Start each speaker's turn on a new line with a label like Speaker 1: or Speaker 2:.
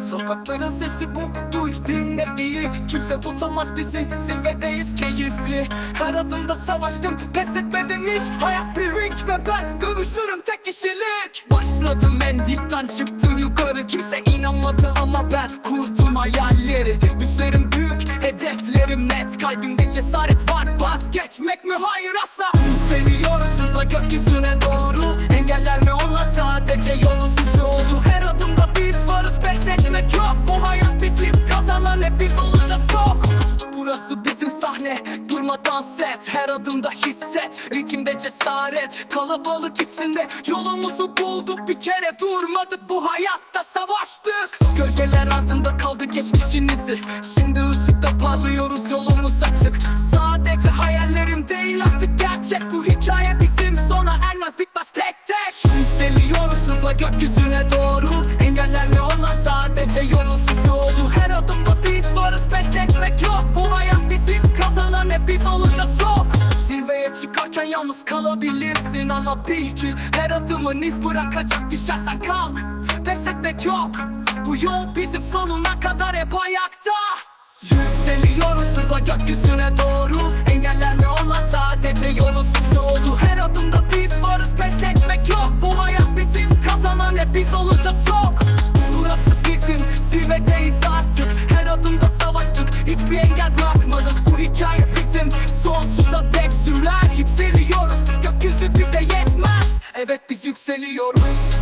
Speaker 1: Sokakların sesi bu Duy dinle iyi. Kimse tutamaz bizi Zirvedeyiz keyifli. Her adımda savaştım Pes etmedim hiç. Hayat bir ring ve ben Dövüşürüm tek kişilik. Başladım en dipten çıktım yukarı. Kimse inanmadı ama ben Kurdum hayalleri. Düşlerim büyük Hedeflerim net. Kalbimde cesaret var Vazgeçmek mi? Hayır asla. Yükseliyoruz set Her adımda hisset. Ritimde cesaret Kalabalık içinde yolumuzu bulduk Bir kere. Durmadık bu hayatta savaştık. Gölgeler ardında kaldı geçmişinizi. Şimdi ışıkta parlıyoruz yolumuz açık. Sadece hayallerim değil artık gerçek. Bu hikaye bizim sona ermez bitmez tek tek. Yükseliyoruz hızla gökyüzüne doğru yalnız kalabilirsin ama bil ki Her adımın iz bırakacak düşersen kalk. Pes etmek yok. Bu yol bizim sonuna kadar hep ayakta. Yükseliyoruz hızla gökyüzüne doğru. Engeller mi onlar sadece yolun süsü oldu Her adımda biz varız pes etmek yok. Bu hayat bizim kazanan hep biz olacağız çok. Burası bizim zirvedeyiz artık. Her adımda savaştık hiçbir engel bırakmadık. Bu hikaye bizim sonsuza dek sürer Yükseliyoruz